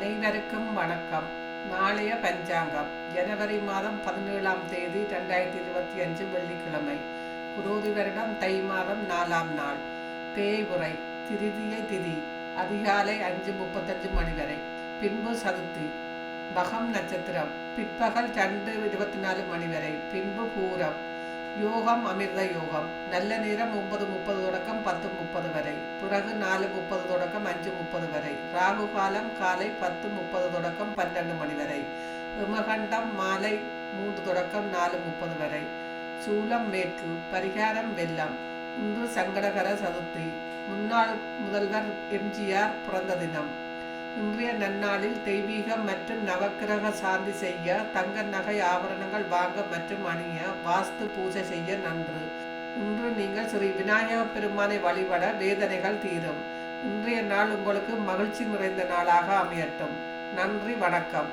அனைவருக்கும் வணக்கம். நாளைய பஞ்சாங்கம். ஜனவரி மாதம் பதினேழாம் தேதி ரெண்டாயிரத்தி இருபத்தி அஞ்சு வெள்ளிக்கிழமை. குரோதி வருடம் தை மாதம் நாலாம் நாள். தேய்வுரை. திருதிய திதி. அதிகாலை அஞ்சு முப்பத்தஞ்சு மணி வரை. பின்பு சதுர்த்தி. பகம் நட்சத்திரம். பிற்பகல் ரெண்டு இருபத்தி நாலு மணி வரை. பின்பு பூரம். யோகம் அமிர்த யோகம். நல்ல நேரம் ஒன்பது முப்பது தொடக்கம் பிறகு நாலு முப்பது தொடக்கம் அஞ்சு முப்பது வரை. ராகு காலம் காலை பத்து முப்பது தொடக்கம் பன்னெண்டு மணி வரை. விமகண்டம் மாலை மூன்று தொடக்கம் நாலு முப்பது வரை. சூலம் மேற்கு பரிகாரம் வெள்ளம். இன்று சங்கடகர சதுர்த்தி. முன்னாள் முதல்வர் எம்ஜிஆர் பிறந்த தினம். இன்றைய நன்னாளில் தெய்வீகம் மற்றும் நவக்கிரக சாந்தி செய்ய தங்க நகை ஆபரணங்கள் வாங்க மற்றும் அணிய வாஸ்து பூஜை செய்ய நன்று. இன்று நீங்கள் ஸ்ரீ விநாயக பெருமானை வழிபட வேதனைகள் தீரும். இன்றைய நாள் உங்களுக்கு மகிழ்ச்சி நிறைந்த நாளாக அமையட்டும். நன்றி வணக்கம்.